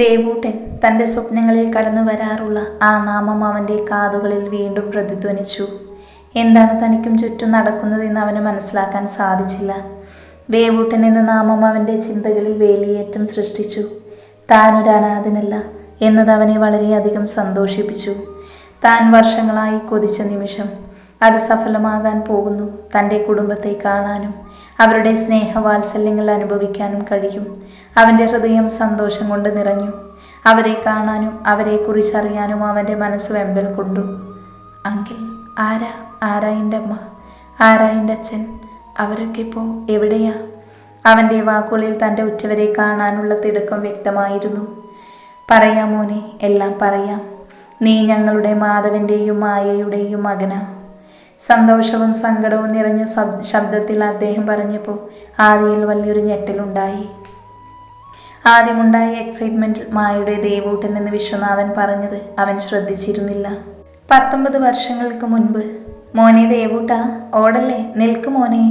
ദേവൂട്ടൻ തന്റെ സ്വപ്നങ്ങളിൽ കടന്നു വരാറുള്ള ആ നാമം അവന്റെ കാതുകളിൽ വീണ്ടും പ്രതിധ്വനിച്ചു. എന്താണ് തനിക്കും ചുറ്റും നടക്കുന്നതെന്ന് അവന് മനസ്സിലാക്കാൻ സാധിച്ചില്ല. ദേവൂട്ടൻ എന്ന നാമം അവന്റെ ചിന്തകളിൽ വേലിയേറ്റം സൃഷ്ടിച്ചു. താനൊരു അനാഥനല്ല എന്നത് അവനെ വളരെയധികം സന്തോഷിപ്പിച്ചു. താൻ വർഷങ്ങളായി കൊതിച്ച നിമിഷം അത് സഫലമാകാൻ പോകുന്നു. തന്റെ കുടുംബത്തെ കാണാനും അവരുടെ സ്നേഹവാത്സല്യങ്ങൾ അനുഭവിക്കാനും കഴിയും. അവന്റെ ഹൃദയം സന്തോഷം കൊണ്ട് നിറഞ്ഞു. അവരെ കാണാനും അവരെ കുറിച്ചറിയാനും അവന്റെ മനസ്സ് വെമ്പൽ കൊണ്ടു. അങ്കിൾ ആരാ? ആരാ എന്റെ അമ്മ? ആരാ എന്റെ അച്ഛൻ? അവരൊക്കെ ഇപ്പോൾ എവിടെയാ? അവന്റെ വാക്കുകളിൽ തന്റെ ഉറ്റവരെ കാണാനുള്ള തിടുക്കം വ്യക്തമായിരുന്നു. പറയാമോനെ എല്ലാം പറയാം. നീ ഞങ്ങളുടെ മാധവന്റെയും മായയുടെയും മകനാ. സന്തോഷവും സങ്കടവും നിറഞ്ഞ ശബ്ദത്തിൽ അദ്ദേഹം പറഞ്ഞപ്പോൾ ആദിയിൽ വലിയൊരു ഞെട്ടലുണ്ടായി. ആദ്യമുണ്ടായ എക്സൈറ്റ്മെന്റ് മായയുടെ ദേവൂട്ടൻ എന്ന് വിശ്വനാഥൻ പറഞ്ഞത് അവൻ ശ്രദ്ധിച്ചിരുന്നില്ല. പത്തൊമ്പത് വർഷങ്ങൾക്ക് മുൻപ് മോനെ ദേവൂട്ട ഓടല്ലേ? നിൽക്ക് മോനെ.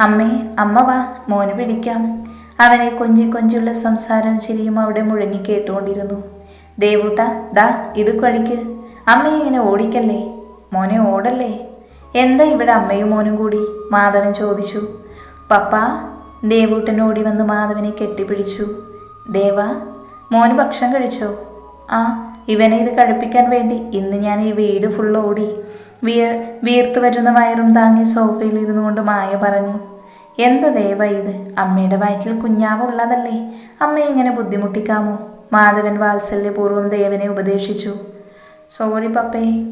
അമ്മേ അമ്മ വാ മോന് പിടിക്കാം. അവനെ കൊഞ്ചി കൊഞ്ചുള്ള സംസാരം ചിരിയും അവിടെ മുഴങ്ങി കേട്ടുകൊണ്ടിരുന്നു. ദേവൂട്ട ദാ ഇത് കഴിക്ക്. അമ്മയെ ഇങ്ങനെ ഓടിക്കല്ലേ? മോനെ ഓടല്ലേ? എന്താ ഇവിടെ അമ്മയും മോനും കൂടി? മാധവൻ ചോദിച്ചു. പപ്പ ദേവൂട്ടൻ ഓടി വന്ന് മാധവനെ കെട്ടിപ്പിടിച്ചു. ദേവ മോന് ഭക്ഷണം കഴിച്ചോ? ആ ഇവനെ ഇത് കഴിപ്പിക്കാൻ വേണ്ടി ഇന്ന് ഞാൻ ഈ വീട് ഫുൾ ഓടി. വിയ വീർത്ത് വരുന്ന വയറും താങ്ങി സോഫയിൽ ഇരുന്നു കൊണ്ട് മായ പറഞ്ഞു. എന്ത് ദേവ ഇത്? അമ്മയുടെ വയറ്റിൽ കുഞ്ഞാവുള്ളതല്ലേ അമ്മയെ എങ്ങനെ ബുദ്ധിമുട്ടിക്കാമോ? മാധവൻ വാത്സല്യപൂർവം ദേവനെ ഉപദേശിച്ചു. സോറി പപ്പേ.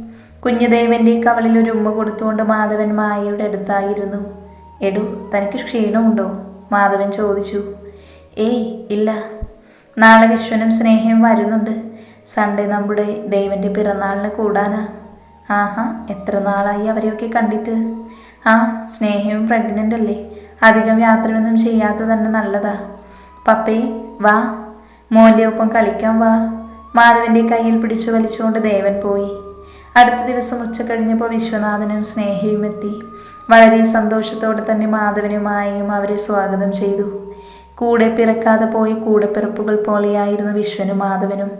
കുഞ്ഞുദേവന്റെ കവളിൽ ഒരു ഉമ്മ കൊടുത്തുകൊണ്ട് മാധവൻ മായയുടെ അടുത്തായിരുന്നു. എടു തനിക്ക് ക്ഷീണമുണ്ടോ? മാധവൻ ചോദിച്ചു. ഏയ് ഇല്ല. നാളെ വിശ്വനും സ്നേഹയും വരുന്നുണ്ട്. സൺഡേ നമ്മുടെ ദേവന്റെ പിറന്നാളിന് കൂടാനാ. ആഹാ എത്ര നാളായി അവരെയൊക്കെ കണ്ടിട്ട്. ആ സ്നേഹവും പ്രഗ്നന്റ് അല്ലേ? അധികം യാത്രയൊന്നും ചെയ്യാത്ത തന്നെ നല്ലതാ. പപ്പേ വാ. മോന്റെ ഒപ്പം കളിക്കാൻ വാ. മാധവന്റെ കയ്യിൽ പിടിച്ചു വലിച്ചുകൊണ്ട് ദേവൻ പോയി. അടുത്ത ദിവസം ഉച്ച കഴിഞ്ഞപ്പോൾ വിശ്വനാഥനും സ്നേഹയും എത്തി. വളരെ സന്തോഷത്തോടെ തന്നെ മാധവനുമായും അവരെ സ്വാഗതം ചെയ്തു. കൂടെ പിറക്കാതെ പോയി കൂടെ പിറപ്പുകൾ പോലെയായിരുന്നു വിശ്വനും മാധവനും.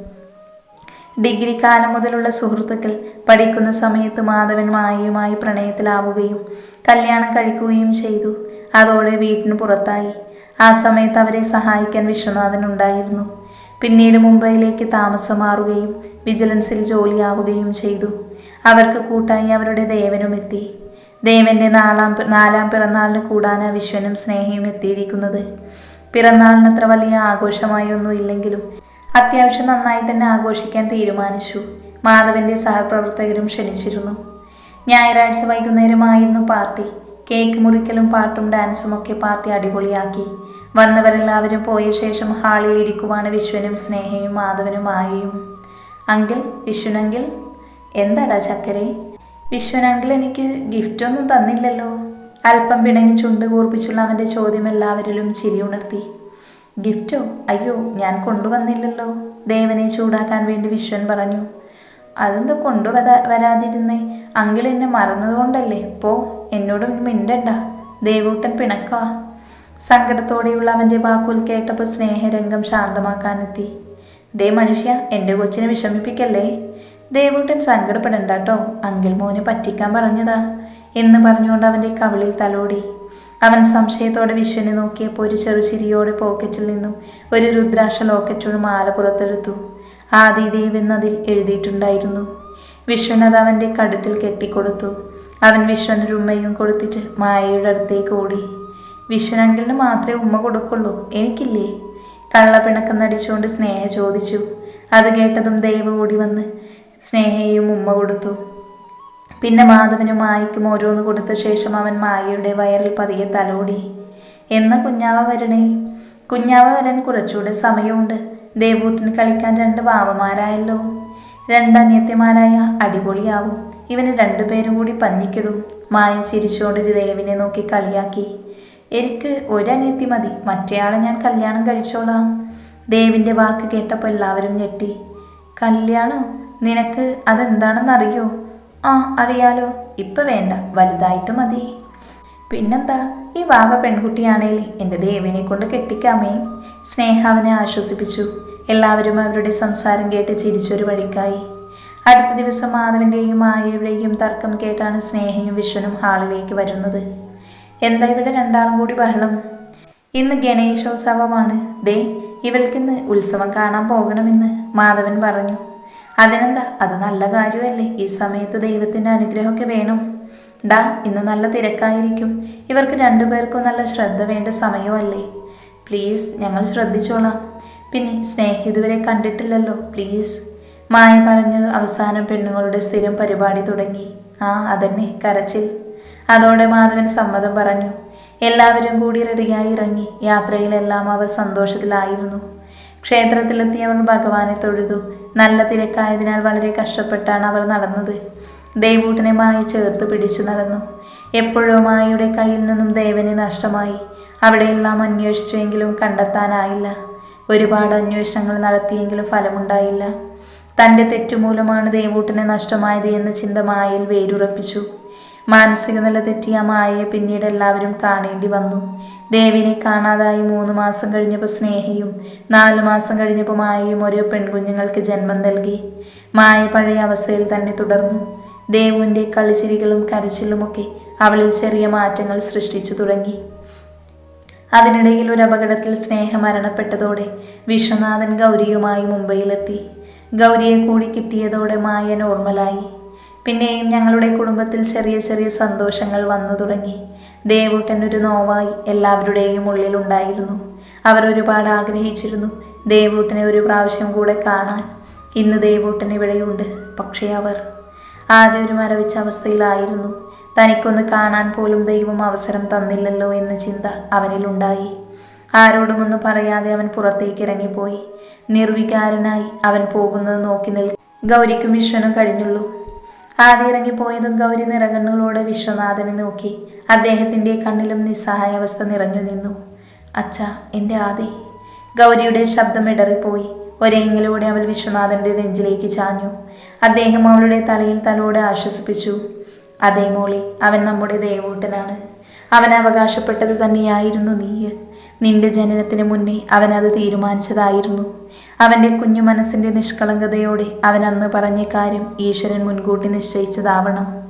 ഡിഗ്രി കാലം മുതലുള്ള സുഹൃത്തുക്കൾ പഠിക്കുന്ന സമയത്ത് മാധവൻ മായയുമായി പ്രണയത്തിലാവുകയും കല്യാണം കഴിക്കുകയും ചെയ്തു. അതോടെ വീട്ടിന് പുറത്തായി. ആ സമയത്ത് അവരെ സഹായിക്കാൻ വിശ്വനാഥൻ ഉണ്ടായിരുന്നു. പിന്നീട് മുംബൈയിലേക്ക് താമസം മാറുകയും വിജിലൻസിൽ ജോലിയാവുകയും ചെയ്തു. അവർക്ക് കൂട്ടായി അവരുടെ ദേവനും എത്തി. ദേവന്റെ നാലാം നാലാം പിറന്നാളിന് കൂടാനാ വിശ്വനും സ്നേഹയും എത്തിയിരിക്കുന്നത്. പിറന്നാളിന് അത്ര വലിയ ആഘോഷമായി ഒന്നും ഇല്ലെങ്കിലും അത്യാവശ്യം നന്നായി തന്നെ ആഘോഷിക്കാൻ തീരുമാനിച്ചു. മാധവന്റെ സഹപ്രവർത്തകരും ക്ഷണിച്ചിരുന്നു. ഞായറാഴ്ച വൈകുന്നേരമായിരുന്നു പാർട്ടി. കേക്ക് മുറിക്കലും പാട്ടും ഡാൻസും ഒക്കെ പാർട്ടി അടിപൊളിയാക്കി. വന്നവരെല്ലാവരും പോയ ശേഷം ഹാളിൽ ഇരിക്കുവാണ് വിശ്വനും സ്നേഹയും മാധവനും ആയിയും. അങ്കിൾ വിശ്വനങ്കിൾ എന്താടാ ചക്കരെ? വിശ്വനങ്കിൾ എനിക്ക് ഗിഫ്റ്റൊന്നും തന്നില്ലല്ലോ. അല്പം പിണങ്ങി ചുണ്ട് കൂർപ്പിച്ചുള്ള അവന്റെ ചോദ്യം എല്ലാവരിലും ചിരി ഉണർത്തി. ഗിഫ്റ്റോ അയ്യോ ഞാൻ കൊണ്ടുവന്നില്ലല്ലോ. ദേവനെ ചൂടാക്കാൻ വേണ്ടി വിശ്വൻ പറഞ്ഞു. അതെന്താ കൊണ്ടുവരാ വരാതിരുന്നേ? അങ്കിൾ എന്നെ മറന്നതുകൊണ്ടല്ലേ? പോ എന്നോടും മിണ്ടണ്ട. ദേവൂട്ടൻ പിണക്കാ. സങ്കടത്തോടെയുള്ള അവന്റെ വാക്കുകൾ കേട്ടപ്പോൾ സ്നേഹരംഗം ശാന്തമാക്കാനെത്തി. ദേ മനുഷ്യ എന്റെ കൊച്ചിനെ വിഷമിപ്പിക്കല്ലേ? ദേവൂട്ടൻ സങ്കടപ്പെടണ്ട കേട്ടോ മോനെ പറ്റിക്കാൻ പറഞ്ഞതാ എന്ന് പറഞ്ഞുകൊണ്ട് അവന്റെ കവിളിൽ തലോടി. അവൻ സംശയത്തോടെ വിശ്വനെ നോക്കിയപ്പോൾ ഒരു ചെറുചിരിയോടെ പോക്കറ്റിൽ നിന്നും ഒരു രുദ്രാക്ഷ ലോക്കറ്റോട് മാല പുറത്തെടുത്തു. ആദിദേവ് എന്നതിൽ എഴുതിയിട്ടുണ്ടായിരുന്നു. വിശ്വൻ അത് അവന്റെ കടുത്തിൽ കെട്ടിക്കൊടുത്തു. അവൻ വിശ്വനൊരു ഉമ്മയും കൊടുത്തിട്ട് മായയുടെ അടുത്തേക്ക് ഓടി. വിശ്വനങ്കിളിന് മാത്രമേ ഉമ്മ കൊടുക്കുള്ളൂ. എനിക്കില്ലേ? കള്ളപ്പിണക്കം നടിച്ചുകൊണ്ട് സ്നേഹ ചോദിച്ചു. അത് കേട്ടതും ദൈവ ഓടി വന്ന് സ്നേഹയും ഉമ്മ കൊടുത്തു. പിന്നെ മാധവനും മായയ്ക്കും ഓരോന്ന് കൊടുത്ത ശേഷം അവൻ മായയുടെ വയറിൽ പതിയെ തലോടി. എന്ന കുഞ്ഞാവ വരണേ? കുഞ്ഞാവ വരാൻ കുറച്ചുകൂടെ സമയമുണ്ട്. ദേവൂട്ടിന് കളിക്കാൻ രണ്ട് വാവമാരായല്ലോ. രണ്ട് അടിപൊളിയാവും. ഇവന് രണ്ടുപേരും കൂടി പഞ്ഞിക്കിടും. മായ ചിരിച്ചുകൊണ്ട് ദേവിനെ നോക്കി കളിയാക്കി. എനിക്ക് ഒരനിയത്തി മതി. മറ്റേയാളെ ഞാൻ കല്യാണം കഴിച്ചോളാം. ദേവിന്റെ വാക്ക് കേട്ടപ്പോൾ എല്ലാവരും ഞെട്ടി. കല്യാണോ? നിനക്ക് അതെന്താണെന്ന് അറിയോ ആ അറിയാലോ. ഇപ്പം വേണ്ട. വലുതായിട്ട് മതി. പിന്നെന്താ? ഈ വാവ പെൺകുട്ടിയാണേലി എന്റെ ദേവിനെ കൊണ്ട് കെട്ടിക്കാമേ. സ്നേഹ അവനെ ആശ്വസിപ്പിച്ചു. എല്ലാവരും അവരുടെ സംസാരം കേട്ട് ചിരിച്ചൊരു വഴിക്കായി. അടുത്ത ദിവസം മാധവന്റെയും മായയുടെയും തർക്കം കേട്ടാണ് സ്നേഹയും വിശ്വനും ഹാളിലേക്ക് വരുന്നത്. എന്താ ഇവിടെ രണ്ടാളും കൂടി ബഹളം? ഇന്ന് ഗണേശോത്സവമാണ്. ദേ ഇവൾക്കിന്ന് ഉത്സവം കാണാൻ പോകണമെന്ന് മാധവൻ പറഞ്ഞു. അതിനെന്താ? അത് നല്ല കാര്യമല്ലേ? ഈ സമയത്ത് ദൈവത്തിന്റെ അനുഗ്രഹമൊക്കെ വേണം. ഡാ ഇന്ന് നല്ല തിരക്കായിരിക്കും. ഇവർക്ക് രണ്ടുപേർക്കും നല്ല ശ്രദ്ധ വേണ്ട സമയമല്ലേ? പ്ലീസ് ഞങ്ങൾ ശ്രദ്ധിച്ചോളാം. പിന്നെ സ്നേഹ ഇതുവരെ കണ്ടിട്ടില്ലല്ലോ പ്ലീസ്. മായ പറഞ്ഞത് അവസാനം പെണ്ണുങ്ങളുടെ സ്ഥിരം പരിപാടി തുടങ്ങി. ആ അതന്നെ കരച്ചിൽ. അതോടെ മാധവൻ സമ്മതം പറഞ്ഞു. എല്ലാവരും കൂടി റെഡിയായി ഇറങ്ങി. യാത്രയിലെല്ലാം അവർ സന്തോഷത്തിലായിരുന്നു. ക്ഷേത്രത്തിലെത്തി അവർ ഭഗവാനെ തൊഴുതു. നല്ല തിരക്കായതിനാൽ വളരെ കഷ്ടപ്പെട്ടാണ് അവർ നടന്നത്. ദേവൂട്ടനെ മായി ചേർത്ത് പിടിച്ചു നടന്നു. എപ്പോഴോ മായയുടെ കയ്യിൽ നിന്നും ദേവനെ നഷ്ടമായി. അവിടെയെല്ലാം അന്വേഷിച്ചുവെങ്കിലും കണ്ടെത്താനായില്ല. ഒരുപാട് അന്വേഷണങ്ങൾ നടത്തിയെങ്കിലും ഫലമുണ്ടായില്ല. തന്റെ തെറ്റുമൂലമാണ് ദേവൂട്ടനെ നഷ്ടമായത് എന്ന ചിന്ത മായയിൽ വേരുറപ്പിച്ചു. മാനസിക നില തെറ്റിയ മായയെ പിന്നീട് എല്ലാവരും കാണേണ്ടി വന്നു. ദേവിനെ കാണാതായി മൂന്ന് മാസം കഴിഞ്ഞപ്പോൾ സ്നേഹയും നാലു മാസം കഴിഞ്ഞപ്പോൾ മായയും ഓരോ പെൺകുഞ്ഞുങ്ങൾക്ക് ജന്മം നൽകി. മായ പഴയ അവസ്ഥയിൽ തന്നെ തുടർന്നു. ദേവുവിന്റെ കളിച്ചിരികളും കരച്ചിലുമൊക്കെ അവളിൽ ചെറിയ മാറ്റങ്ങൾ സൃഷ്ടിച്ചു തുടങ്ങി. അതിനിടയിൽ ഒരു അപകടത്തിൽ സ്നേഹം മരണപ്പെട്ടതോടെ വിശ്വനാഥൻ ഗൗരിയുമായി മുംബൈയിലെത്തി. ഗൗരിയെ കൂടി കിട്ടിയതോടെ മായ നോർമലായി പിന്നെയും ഞങ്ങളുടെ കുടുംബത്തിൽ ചെറിയ ചെറിയ സന്തോഷങ്ങൾ വന്നു തുടങ്ങി. ദേവൂട്ടൻ ഒരു നോവായി എല്ലാവരുടെയും ഉള്ളിലുണ്ടായിരുന്നു അവർ ഒരുപാട് ആഗ്രഹിച്ചിരുന്നു ദേവൂട്ടനെ ഒരു പ്രാവശ്യം കൂടെ കാണാൻ. ഇന്ന് ദേവൂട്ടൻ ഇവിടെയുണ്ട് പക്ഷേ അവർ ആദ്യം ഒരു മരവിച്ച അവസ്ഥയിലായിരുന്നു. തനിക്കൊന്ന് കാണാൻ പോലും ദൈവം അവസരം തന്നില്ലല്ലോ എന്ന ചിന്ത അവനിലുണ്ടായി ആരോടുമൊന്നും പറയാതെ അവൻ പുറത്തേക്ക് ഇറങ്ങിപ്പോയി. നിർവികാരനായി അവൻ പോകുന്നത് നോക്കി നിൽ ഗൗരിക്കും വിശ്വനും കഴിഞ്ഞുള്ളൂ. ആദ്യം ഇറങ്ങിപ്പോയതും ഗൗരി നിറകണ്ണുകളോടെ വിശ്വനാഥനെ നോക്കി. അദ്ദേഹത്തിന്റെ കണ്ണിലും നിസ്സഹായാവസ്ഥ നിറഞ്ഞു നിന്നു. അച്ഛ എന്റെ ആദി. ഗൗരിയുടെ ശബ്ദം ഇടറിപ്പോയി. ഒരേങ്കിലൂടെ അവൾ വിശ്വനാഥന്റെ നെഞ്ചിലേക്ക് ചാഞ്ഞു. അദ്ദേഹം അവളുടെ തലയിൽ തലോടെ ആശ്വസിപ്പിച്ചു. അതേ മോളി അവൻ നമ്മുടെ ദേവൂട്ടനാണ് അവൻ അവകാശപ്പെട്ടത് തന്നെയായിരുന്നു നീയ്. നിന്റെ ജനനത്തിന് മുന്നേ അവൻ അത് തീരുമാനിച്ചതായിരുന്നു. അവന്റെ കുഞ്ഞു മനസ്സിന്റെ നിഷ്കളങ്കതയോടെ അവൻ അന്ന് പറഞ്ഞ കാര്യം ഈശ്വരൻ മുൻകൂട്ടി നിശ്ചയിച്ചതാവണം.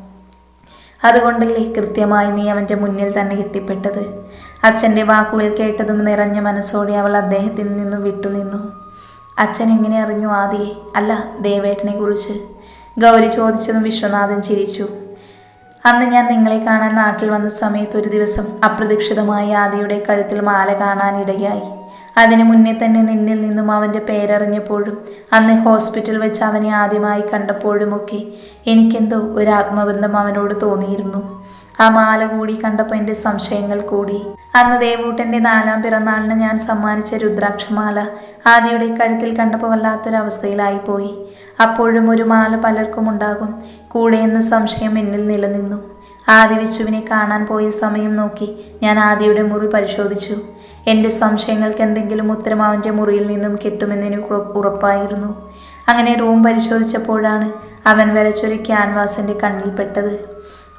അതുകൊണ്ടല്ലേ കൃത്യമായി നീ അവന്റെ മുന്നിൽ തന്നെ എത്തിപ്പെട്ടത്? അച്ഛന്റെ വാക്കുകൾ കേട്ടതും നിറഞ്ഞ മനസ്സോടെ അവൾ അദ്ദേഹത്തിൽ നിന്നും വിട്ടുനിന്നു. അച്ഛൻ എങ്ങനെ അറിഞ്ഞു ആദിയെ? അല്ല ദേവേട്ടനെ കുറിച്ച്. ഗൗരി ചോദിച്ചതും വിശ്വനാഥൻ ചിരിച്ചു. അന്ന് ഞാൻ നിങ്ങളെ കാണാൻ നാട്ടിൽ വന്ന സമയത്ത് ഒരു ദിവസം അപ്രതീക്ഷിതമായി ആദിയുടെ കഴുത്തിൽ മാല കാണാനിടയായി. അതിനു മുന്നേ തന്നെ നിന്നിൽ നിന്നും അവന്റെ പേരറിഞ്ഞപ്പോഴും അന്ന് ഹോസ്പിറ്റൽ വെച്ച് അവനെ ആദ്യമായി കണ്ടപ്പോഴുമൊക്കെ എനിക്കെന്തോ ഒരു ആത്മബന്ധം അവനോട് തോന്നിയിരുന്നു. ആ മാല കൂടി കണ്ടപ്പോൾ എന്റെ സംശയങ്ങൾ കൂടി. അന്ന് ദേവൂട്ടന്റെ നാലാം പിറന്നാളിന് ഞാൻ സമ്മാനിച്ച രുദ്രാക്ഷമാല ആദ്യയുടെ കഴുത്തിൽ കണ്ടപ്പോൾ വല്ലാത്തൊരവസ്ഥയിലായി പോയി. അപ്പോഴും ഒരു മാല പലർക്കും ഉണ്ടാകും. കൂടെയെന്ന സംശയം എന്നിൽ നിലനിന്നു. ആദി വിച്ചുവിനെ കാണാൻ പോയ സമയം നോക്കി ഞാൻ ആദിയുടെ മുറി പരിശോധിച്ചു. എന്റെ സംശയങ്ങൾക്ക് എന്തെങ്കിലും ഉത്തരം അവന്റെ മുറിയിൽ നിന്നും കിട്ടുമെന്ന് എനിക്ക് ഉറപ്പായിരുന്നു. അങ്ങനെ റൂം പരിശോധിച്ചപ്പോഴാണ് അവൻ വരച്ചൊരു ക്യാൻവാസിന്റെ കണ്ണിൽപ്പെട്ടത്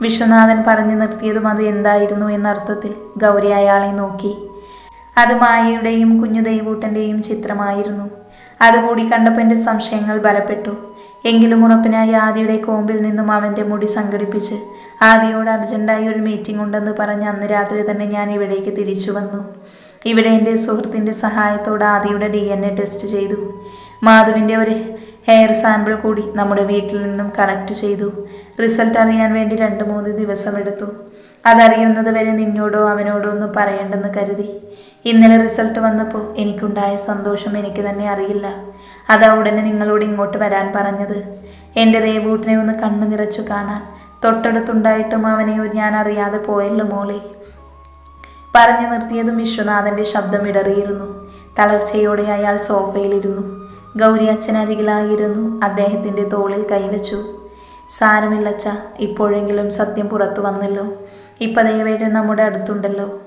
വിശ്വനാഥൻ പറഞ്ഞു നിർത്തിയതും അത് എന്തായിരുന്നു എന്നർത്ഥത്തിൽ ഗൗരി അയാളെ നോക്കി. അത് മായയുടെയും കുഞ്ഞു ദൈവൂട്ടന്റെയും ചിത്രമായിരുന്നു. അതുകൂടി കണ്ടപ്പോൾ എന്റെ സംശയങ്ങൾ ബലപ്പെട്ടു. എങ്കിലും ഉറപ്പിനായി ആദിയുടെ കോമ്പിൽ നിന്നും അവന്റെ മുടി സംഘടിപ്പിച്ച് ആദിയോട് അർജന്റായി ഒരു മീറ്റിംഗ് ഉണ്ടെന്ന് പറഞ്ഞ് അന്ന് രാത്രി തന്നെ ഞാൻ ഇവിടേക്ക് തിരിച്ചു വന്നു. ഇവിടെ എന്റെ സുഹൃത്തിന്റെ സഹായത്തോടെ ആദിയുടെ ഡി എൻ എ ടെസ്റ്റ് ചെയ്തു. മാധുവിന്റെ ഒരു ഹെയർ സാമ്പിൾ കൂടി നമ്മുടെ വീട്ടിൽ നിന്നും കളക്ട് ചെയ്തു. റിസൾട്ട് അറിയാൻ വേണ്ടി രണ്ട് മൂന്ന് ദിവസം എടുത്തു. അതറിയുന്നത് വരെ നിന്നോടോ അവനോടോ ഒന്നും പറയേണ്ടെന്ന് കരുതി. ഇന്നലെ റിസൾട്ട് വന്നപ്പോൾ എനിക്കുണ്ടായ സന്തോഷം എനിക്ക് തന്നെ അറിയില്ല. അതാ ഉടനെ നിങ്ങളോട് ഇങ്ങോട്ട് വരാൻ പറഞ്ഞത്. എന്റെ ദേവൂട്ടിനെ ഒന്ന് കണ്ണു നിറച്ചു കാണാൻ തൊട്ടടുത്തുണ്ടായിട്ടും അവനെ ഞാൻ അറിയാതെ പോയല്ലോ മോളെ. പറഞ്ഞു നിർത്തിയതും വിശ്വനാഥന്റെ ശബ്ദം ഇടറിയിരുന്നു. തളർച്ചയോടെ അയാൾ സോഫയിലിരുന്നു. ഗൗരി അച്ഛനരികിലായിരുന്നു അദ്ദേഹത്തിന്റെ തോളിൽ കൈവച്ചു. സാരമില്ലച്ച ഇപ്പോഴെങ്കിലും സത്യം പുറത്തു വന്നല്ലോ. ഇപ്പൊ ദയവേട്ടൻ നമ്മുടെ അടുത്തുണ്ടല്ലോ.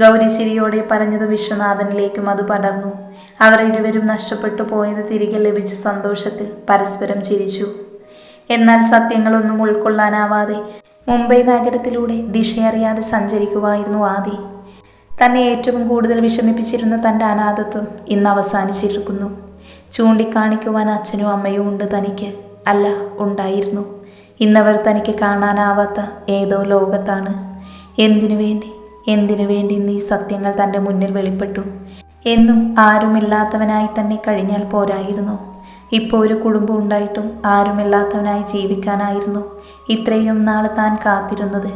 ഗൗരി ചിരിയോടെ പറഞ്ഞത് വിശ്വനാഥനിലേക്കും അത് പടർന്നു. അവർ ഇരുവരും നഷ്ടപ്പെട്ടു പോയത് തിരികെ ലഭിച്ച സന്തോഷത്തിൽ പരസ്പരം ചിരിച്ചു. എന്നാൽ സത്യങ്ങളൊന്നും ഉൾക്കൊള്ളാനാവാതെ മുംബൈ നഗരത്തിലൂടെ ദിശയറിയാതെ സഞ്ചരിക്കുവായിരുന്നു ആദി. തന്നെ ഏറ്റവും കൂടുതൽ വിഷമിപ്പിച്ചിരുന്ന തന്റെ അനാഥത്വം ഇന്ന് അവസാനിച്ചിരിക്കുന്നു. ചൂണ്ടിക്കാണിക്കുവാൻ അച്ഛനും അമ്മയും ഉണ്ട് തനിക്ക്. അല്ല ഉണ്ടായിരുന്നു. ഇന്നവർ തനിക്ക് കാണാനാവാത്ത ഏതോ ലോകത്താണ്. എന്തിനു വേണ്ടി? എന്തിനു വേണ്ടി ഇന്ന് ഈ സത്യങ്ങൾ തന്റെ മുന്നിൽ വെളിപ്പെട്ടു? എന്നും ആരുമില്ലാത്തവനായി തന്നെ കഴിഞ്ഞാൽ പോരായിരുന്നു. ഇപ്പോൾ ഒരു കുടുംബം ഉണ്ടായിട്ടും ആരുമില്ലാത്തവനായി ജീവിക്കാനായിരുന്നു ഇത്രയും നാൾ താൻ കാത്തിരുന്നത്.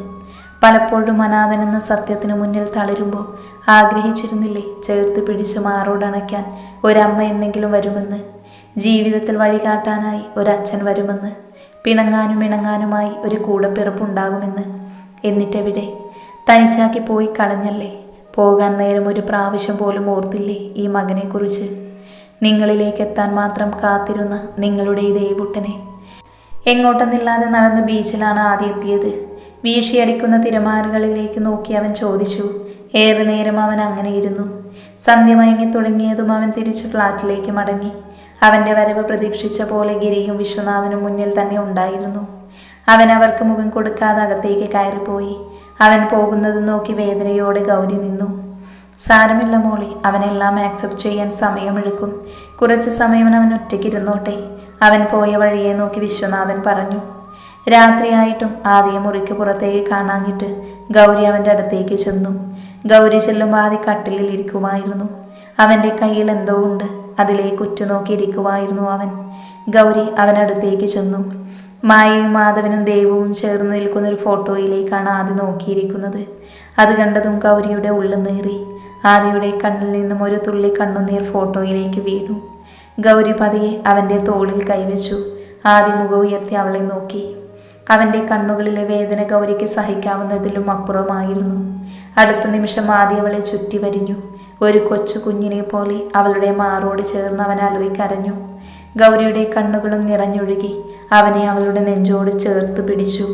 പലപ്പോഴും അനാഥനെന്ന സത്യത്തിനു മുന്നിൽ തളരുമ്പോൾ ആഗ്രഹിച്ചിരുന്നില്ലേ ചേർത്ത് പിടിച്ച് മാറോടണയ്ക്കാൻ ഒരമ്മ എന്നെങ്കിലും വരുമെന്ന്. ജീവിതത്തിൽ വഴികാട്ടാനായി ഒരച്ഛൻ വരുമെന്ന്. പിണങ്ങാനും ഇണങ്ങാനുമായി ഒരു കൂടപ്പിറപ്പുണ്ടാകുമെന്ന്. എന്നിട്ടെവിടെ? തനിച്ചാക്കി പോയി കളഞ്ഞല്ലേ? പോകാൻ നേരം ഒരു പ്രാവശ്യം പോലും ഓർത്തില്ലേ ഈ മകനെക്കുറിച്ച്? നിങ്ങളിലേക്ക് എത്താൻ മാത്രം കാത്തിരുന്ന നിങ്ങളുടെ ഈ ദേവുട്ടനെ എങ്ങോട്ടെന്നില്ലാതെ നടന്ന ബീച്ചിലാണ് ആദ്യം എത്തിയത്. വീശിയടിക്കുന്ന തിരമാലകളിലേക്ക് നോക്കി അവൻ ചോദിച്ചു ഏറെ നേരം അവൻ അങ്ങനെ ഇരുന്നു? സന്ധ്യ മയങ്ങി തുടങ്ങിയതും അവൻ തിരിച്ച് ഫ്ലാറ്റിലേക്ക് മടങ്ങി. അവന്റെ വരവ് പ്രതീക്ഷിച്ച പോലെ ഗിരിയും വിശ്വനാഥനും മുന്നിൽ തന്നെ ഉണ്ടായിരുന്നു. അവൻ അവർക്ക് മുഖം കൊടുക്കാതെ അകത്തേക്ക് കയറിപ്പോയി. അവൻ പോകുന്നത് നോക്കി വേദനയോടെ ഗൗരി നിന്നു. സാരമില്ല മോളി അവനെല്ലാം ആക്സെപ്റ്റ് ചെയ്യാൻ സമയമെടുക്കും. കുറച്ച് സമയം അവൻ ഒറ്റയ്ക്കിരുന്നോട്ടെ. അവൻ പോയ വഴിയെ നോക്കി വിശ്വനാഥൻ പറഞ്ഞു രാത്രിയായിട്ടും ആദ്യ മുറിക്ക് പുറത്തേക്ക് കാണാഞ്ഞിട്ട് ഗൗരി അവന്റെ അടുത്തേക്ക് ചെന്നു. ഗൗരി ചെല്ലുമ്പോൾ ആദ്യ കട്ടിലിൽ ഇരിക്കുമായിരുന്നു. അവന്റെ കയ്യിൽ എന്തോ ഉണ്ട് അതിലേക്ക് ഉറ്റുനോക്കിയിരിക്കുമായിരുന്നു അവൻ. ഗൗരി അവനടുത്തേക്ക് ചെന്നു. മായയും മാധവനും ദൈവവും ചേർന്ന് നിൽക്കുന്ന ഒരു ഫോട്ടോയിലേക്കാണ് ആദ്യം നോക്കിയിരിക്കുന്നത്. അത് കണ്ടതും ഗൗരിയുടെ ഉള്ളു നേറി ആദിയുടെ കണ്ണിൽ നിന്നും ഒരു തുള്ളി കണ്ണുനീർ ഫോട്ടോയിലേക്ക് വീണു. ഗൗരി പതിയെ അവന്റെ തോളിൽ കൈവച്ചു. ആദി മുഖം ഉയർത്തി അവളെ നോക്കി. അവന്റെ കണ്ണുകളിലെ വേദന ഗൗരിക്ക് സഹിക്കാവുന്നതിലും അപ്പുറമായിരുന്നു. അടുത്ത നിമിഷം ആദി അവളെ ചുറ്റി വരിഞ്ഞു. ഒരു കൊച്ചു കുഞ്ഞിനെ പോലെ അവളുടെ മാറോട് ചേർന്ന് അവൻ അലറി കരഞ്ഞു. ഗൗരിയുടെ കണ്ണുകളും നിറഞ്ഞൊഴുകി അവനെ അവളുടെ നെഞ്ചോട് ചേർത്ത് പിടിച്ചു.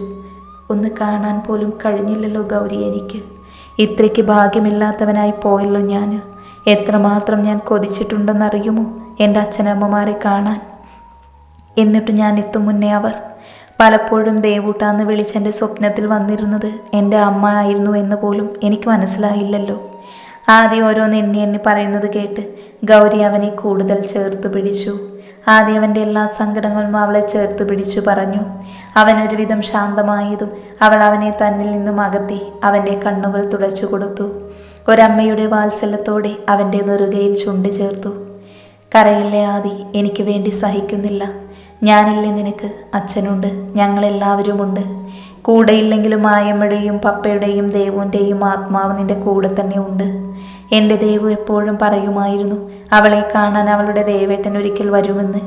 ഒന്ന് കാണാൻ പോലും കഴിഞ്ഞില്ലല്ലോ ഗൗരി എനിക്ക്. ഇത്രയ്ക്ക് ഭാഗ്യമില്ലാത്തവനായി പോയല്ലോ ഞാൻ. എത്രമാത്രം ഞാൻ കൊതിച്ചിട്ടുണ്ടെന്നറിയുമോ എന്റെ അച്ഛനമ്മമാരെ കാണാൻ? എന്നിട്ട് ഞാൻ എത്തും മുന്നേ അവർ. പലപ്പോഴും ദേവൂട്ടാന്ന് വിളിച്ചെന്റെ സ്വപ്നത്തിൽ വന്നിരുന്നത് എന്റെ അമ്മ ആയിരുന്നു എന്ന് പോലും എനിക്ക് മനസ്സിലായില്ലല്ലോ. ആദ്യം ഓരോന്ന് എണ്ണി എണ്ണി പറയുന്നത് കേട്ട് ഗൗരി അവനെ കൂടുതൽ ചേർത്ത് പിടിച്ചു. ആദ്യം അവന്റെ എല്ലാ സങ്കടങ്ങളും അവളെ ചേർത്ത് പിടിച്ചു പറഞ്ഞു. അവൻ ഒരുവിധം ശാന്തമായതും അവൾ അവനെ തന്നിൽ നിന്നും അകത്തി അവന്റെ കണ്ണുകൾ തുടച്ചു കൊടുത്തു. ഒരമ്മയുടെ വാത്സല്യത്തോടെ അവന്റെ നെറുകയിൽ ചുണ്ട് ചേർത്തു. കരയില്ലേ ആദി എനിക്ക് വേണ്ടി സഹിക്കുന്നില്ല. ഞാനില്ലേ നിനക്ക്? അച്ഛനുണ്ട്. ഞങ്ങളെല്ലാവരുമുണ്ട്. കൂടെയില്ലെങ്കിലും മായമ്മയുടെയും പപ്പയുടെയും ദേവുവിന്റെയും ആത്മാവ് നിന്റെ കൂടെ തന്നെ ഉണ്ട്. എന്റെ ദേവു എപ്പോഴും പറയുമായിരുന്നു അവളെ കാണാൻ അവളുടെ ദേവേട്ടൻ ഒരിക്കൽ വരുമെന്ന്.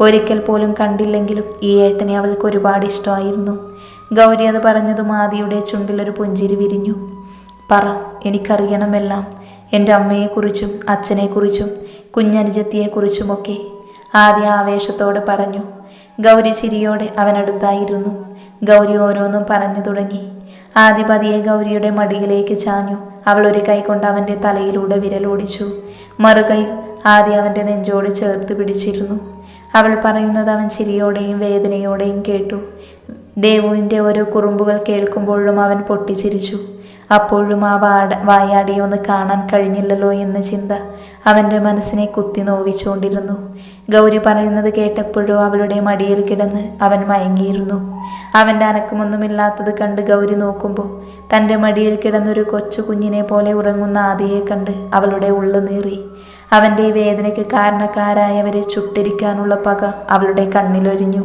ഒരിക്കൽ പോലും കണ്ടില്ലെങ്കിലും ഈ ഏട്ടനെ അവൾക്ക് ഒരുപാട് ഇഷ്ടമായിരുന്നു. ഗൗരി അത് പറഞ്ഞതും ആദിയുടെ ചുണ്ടിലൊരു പുഞ്ചിരി വിരിഞ്ഞു. പറ എനിക്കറിയണമെല്ലാം. എന്റെ അമ്മയെക്കുറിച്ചും അച്ഛനെക്കുറിച്ചും കുഞ്ഞനുജത്തിയെക്കുറിച്ചുമൊക്കെ. ആദ്യ ആവേശത്തോടെ പറഞ്ഞു. ഗൗരി ചിരിയോടെ അവനടുത്തായിരുന്നു. ഗൗരി ഓരോന്നും പറഞ്ഞു തുടങ്ങി. ആദിപതിയെ ഗൗരിയുടെ മടിയിലേക്ക് ചാഞ്ഞു. അവൾ ഒരു കൈ കൊണ്ട് അവന്റെ തലയിലൂടെ വിരലോടിച്ചു മറുകൈ ആദി അവന്റെ നെഞ്ചോട് ചേർത്ത് പിടിച്ചിരുന്നു. അവൾ പറയുന്നത് അവൻ ചിരിയോടെയും വേദനയോടെയും കേട്ടു. ദേവുവിന്റെ ഓരോ കുറുമ്പുകൾ കേൾക്കുമ്പോഴും അവൻ പൊട്ടിച്ചിരിച്ചു. അപ്പോഴും ആ വാട വായാടിയെ ഒന്ന് കാണാൻ കഴിഞ്ഞില്ലല്ലോ എന്ന ചിന്ത അവന്റെ മനസ്സിനെ കുത്തി നോവിച്ചുകൊണ്ടിരുന്നു. ഗൗരി പറയുന്നത് കേട്ടപ്പോഴോ അവളുടെ മടിയിൽ കിടന്ന് അവൻ മയങ്ങിയിരുന്നു. അവന്റെ അനക്കമൊന്നുമില്ലാത്തത് കണ്ട് ഗൗരി നോക്കുമ്പോൾ തന്റെ മടിയിൽ കിടന്നൊരു കൊച്ചു കുഞ്ഞിനെ പോലെ ഉറങ്ങുന്ന ആദിയെ കണ്ട് അവളുടെ ഉള്ളു നീറി. അവന്റെ വേദനയ്ക്ക് കാരണക്കാരായവരെ ചുട്ടിരിക്കാനുള്ള പക അവളുടെ കണ്ണിലൊരിഞ്ഞു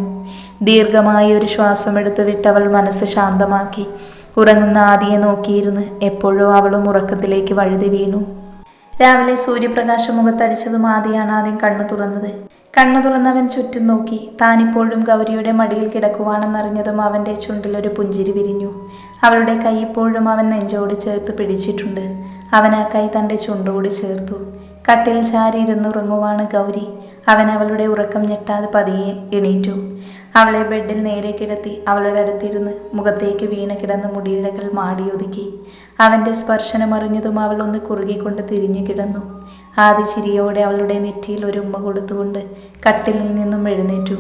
ദീർഘമായി ഒരു ശ്വാസമെടുത്ത് വിട്ടവൾ മനസ്സ് ശാന്തമാക്കി. ഉറങ്ങുന്ന ആദിയെ നോക്കിയിരുന്ന് എപ്പോഴോ അവളും ഉറക്കത്തിലേക്ക് വഴുതി വീണു. രാവിലെ സൂര്യപ്രകാശം മുഖത്തടിച്ചതും ആദിയാണ് ആദ്യം കണ്ണു തുറന്നത്. കണ്ണു തുറന്നവൻ ചുറ്റും നോക്കി. താനിപ്പോഴും ഗൗരിയുടെ മടിയിൽ കിടക്കുവാണെന്നറിഞ്ഞതും അവന്റെ ചുണ്ടിലൊരു പുഞ്ചിരി വിരിഞ്ഞു. അവളുടെ കൈ ഇപ്പോഴും അവൻ നെഞ്ചോട് ചേർത്ത് പിടിച്ചിട്ടുണ്ട്. അവൻ ആ കൈ തന്റെ ചുണ്ടോട് ചേർത്തു. കട്ടിൽ ചാരി ഇരുന്നുറങ്ങുവാണ് ഗൗരി. അവൻ അവളുടെ ഉറക്കം ഞെട്ടാതെ പതിയെ എണീറ്റു. അവളെ ബെഡിൽ നേരെ കിടത്തി അവളുടെ അടുത്തിരുന്ന് മുഖത്തേക്ക് വീണ് കിടന്ന മുടിയിഴകൾ മാടിയൊതുക്കി അവന്റെ സ്പർശനം അറിഞ്ഞതും അവൾ ഒന്ന് കുറുകിക്കൊണ്ട് തിരിഞ്ഞു കിടന്നു. ആദ്യ ചിരിയോടെ അവളുടെ നെറ്റിയിൽ ഒരു ഉമ്മ കൊടുത്തുകൊണ്ട് കട്ടിലിൽ നിന്നും എഴുന്നേറ്റു.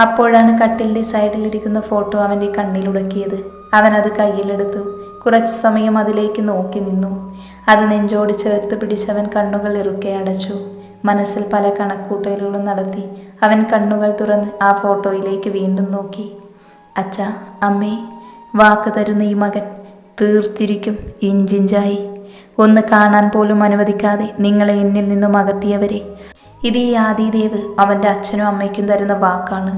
അപ്പോഴാണ് കട്ടിലിന്റെ സൈഡിലിരിക്കുന്ന ഫോട്ടോ അവന്റെ അവൻ അത് കയ്യിലെടുത്തു. കുറച്ച് സമയം അതിലേക്ക് നോക്കി നിന്നു. അത് നെഞ്ചോട് ചേർത്ത് പിടിച്ചവൻ കണ്ണുകൾ ഇറുക്കെ അടച്ചു. മനസ്സിൽ പല കണക്കൂട്ടലുകളും നടത്തി അവൻ കണ്ണുകൾ തുറന്ന് ആ ഫോട്ടോയിലേക്ക് വീണ്ടും നോക്കി. അച്ഛ അമ്മേ വാക്ക് തരുന്ന ഈ മകൻ തീർത്തിരിക്കും ഇഞ്ചിഞ്ചായി. ഒന്ന് കാണാൻ പോലും അനുവദിക്കാതെ നിങ്ങളെ എന്നിൽ നിന്നും അകത്തിയവരെ. ഇത് ഈ ആദിദേവ് അവന്റെ അച്ഛനും അമ്മയ്ക്കും തരുന്ന വാക്കാണ്.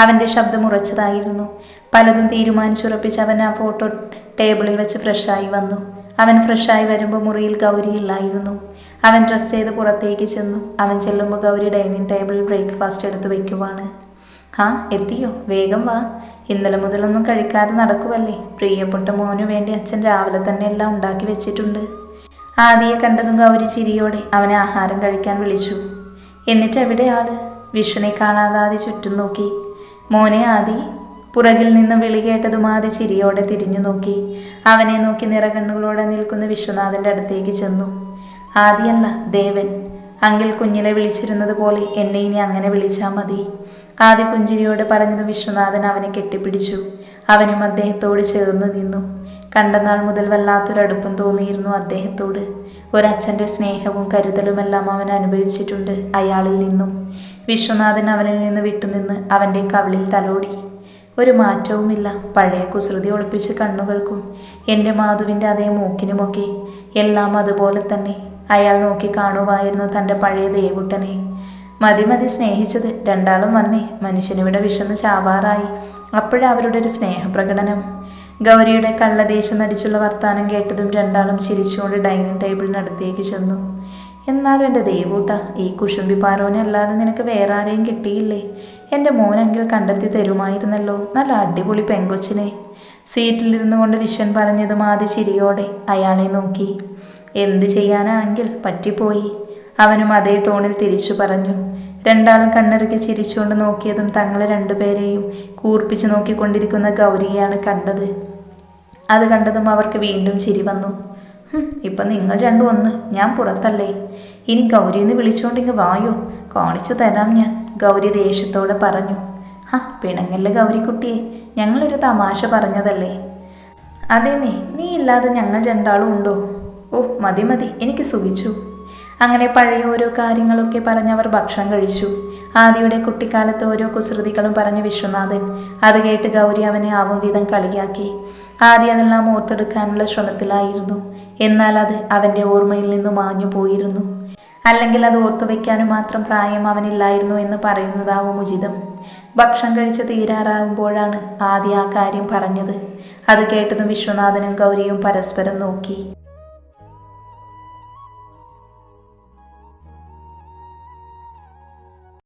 അവന്റെ ശബ്ദം ഉറച്ചതായിരുന്നു. പലതും തീരുമാനിച്ചുറപ്പിച്ച് അവൻ ആ ഫോട്ടോ ടേബിളിൽ വെച്ച് ഫ്രഷായി വന്നു. അവൻ ഫ്രഷായി വരുമ്പോൾ മുറിയിൽ ഗൗരിയില്ലായിരുന്നു. അവൻ ഡ്രസ് ചെയ്ത് പുറത്തേക്ക് ചെന്നു. അവൻ ചെല്ലുമ്പോൾ ഗൗരി ഡൈനിങ് ടേബിളിൽ ബ്രേക്ക്ഫാസ്റ്റ് എടുത്ത് വെക്കുവാണ്. ആ എത്തിയോ? വേഗം വാ. ഇന്നലെ മുതലൊന്നും കഴിക്കാതെ നടക്കുവല്ലേ? പ്രിയപ്പെട്ട മോനു വേണ്ടി അച്ഛൻ രാവിലെ തന്നെ എല്ലാം ഉണ്ടാക്കി വെച്ചിട്ടുണ്ട്. ആദിയെ കണ്ടതും ഗൗരി ചിരിയോടെ അവനെ ആഹാരം കഴിക്കാൻ വിളിച്ചു. എന്നിട്ട് എവിടെ ആൾ? വിഷുവിനെ കാണാതെ ആദി ചുറ്റും നോക്കി. മോനെ ആദി. പുറകിൽ നിന്ന് വിളി കേട്ടതും ആദി ചിരിയോടെ തിരിഞ്ഞു നോക്കി. അവനെ നോക്കി നിറകണ്ണുകളോടെ നിൽക്കുന്ന വിശ്വനാഥന്റെ അടുത്തേക്ക് ചെന്നു. ആദിയല്ല ദേവൻ അങ്കിൽ കുഞ്ഞിലെ വിളിച്ചിരുന്നത് പോലെ എന്നെ ഇനി അങ്ങനെ വിളിച്ചാൽ മതി. ആദ്യ പുഞ്ചിരിയോട് പറഞ്ഞത് വിശ്വനാഥൻ അവനെ കെട്ടിപ്പിടിച്ചു. അവനും അദ്ദേഹത്തോട് ചേർന്ന് നിന്നു. കണ്ടനാൾ മുതൽ വല്ലാത്തൊരടുപ്പം തോന്നിയിരുന്നു അദ്ദേഹത്തോട്. ഒരച്ഛന്റെ സ്നേഹവും കരുതലുമെല്ലാം അവൻ അനുഭവിച്ചിട്ടുണ്ട് അയാളിൽ നിന്നും. വിശ്വനാഥൻ അവനിൽ നിന്ന് വിട്ടുനിന്ന് അവന്റെ കവിളിൽ തലോടി. ഒരു മാറ്റവുമില്ല. പഴയ കുസൃതി ഒളിപ്പിച്ച കണ്ണുകൾക്കും എന്റെ മാധുവിന്റെ അതേ മൂക്കിനുമൊക്കെ എല്ലാം അതുപോലെ തന്നെ. അയാൾ നോക്കി കാണുമായിരുന്നു തന്റെ പഴയ ദേവുട്ടനെ. മതി മതി സ്നേഹിച്ചത്. രണ്ടാളും വന്നേ. മനുഷ്യനിവിടെ വിശന്ന് ചാവാറായി. അപ്പോഴവരുടെ ഒരു സ്നേഹപ്രകടനം. ഗൗരിയുടെ കള്ളദേശം നടിച്ചുള്ള വർത്താനം കേട്ടതും രണ്ടാളും ചിരിച്ചുകൊണ്ട് ഡൈനിങ് ടേബിളിനടുത്തേക്ക് ചെന്നു. എന്നാലും എന്റെ ദേവൂട്ട ഈ കുശുമ്പി പാറോനല്ലാതെ നിനക്ക് വേറെ ആരെയും കിട്ടിയില്ലേ? എന്റെ മോനെങ്കിൽ കണ്ടെത്തി തരുമായിരുന്നല്ലോ. നല്ല അടിപൊളി പെങ്കൊച്ചിനെ. സീറ്റിലിരുന്നു കൊണ്ട് വിശ്വൻ പറഞ്ഞതും ആദ്യ ചിരിയോടെ അയാളെ നോക്കി. എന്ത് ചെയ്യാനാണെങ്കിൽ പറ്റിപ്പോയി. അവനും അതേ ടോണിൽ തിരിച്ചു പറഞ്ഞു. രണ്ടാളും കണ്ണിറുക്കി ചിരിച്ചുകൊണ്ട് നോക്കിയതും തങ്ങളെ രണ്ടുപേരെയും കൂർപ്പിച്ചു നോക്കിക്കൊണ്ടിരിക്കുന്ന ഗൗരിയാണ് കണ്ടത്. അത് കണ്ടതും അവർക്ക് വീണ്ടും ചിരി വന്നു. ഇപ്പം നിങ്ങൾ രണ്ടു ഒന്ന്. ഞാൻ പുറത്തല്ലേ. ഇനി ഗൗരിന്ന് ഇങ്ങ് വായോ. കാണിച്ചു തരാം ഞാൻ ഗൗരി ദേഷ്യത്തോടെ പറഞ്ഞു. ഹ പിണങ്ങല്ലേ ഗൗരിക്കുട്ടിയെ. ഞങ്ങളൊരു തമാശ പറഞ്ഞതല്ലേ. അതെ നീ നീ ഇല്ലാതെ ഞങ്ങൾ രണ്ടാളും ഉണ്ടോ? ഓ മതി മതി എനിക്ക് സുഖിച്ചു. അങ്ങനെ പഴയ ഓരോ കാര്യങ്ങളൊക്കെ പറഞ്ഞവർ ഭക്ഷണം കഴിച്ചു. ആദിയുടെ കുട്ടിക്കാലത്ത് ഓരോ കുസൃതികളും പറഞ്ഞു വിശ്വനാഥൻ അത് കേട്ട് ഗൗരി അവനെ ആവും വിധം കളിയാക്കി. ആദ്യ അതെല്ലാം ഓർത്തെടുക്കാനുള്ള ശ്രമത്തിലായിരുന്നു. എന്നാൽ അത് അവന്റെ ഓർമ്മയിൽ നിന്നും മാഞ്ഞു പോയിരുന്നു. അല്ലെങ്കിൽ അത് ഓർത്തു വെക്കാനും മാത്രം പ്രായം അവനില്ലായിരുന്നു എന്ന് പറയുന്നതാവും ഉചിതം. ഭക്ഷണം കഴിച്ച് തീരാറാകുമ്പോഴാണ് ആദ്യ ആ കാര്യം പറഞ്ഞത്. അത് കേട്ടതും വിശ്വനാഥനും ഗൗരിയും പരസ്പരം നോക്കി.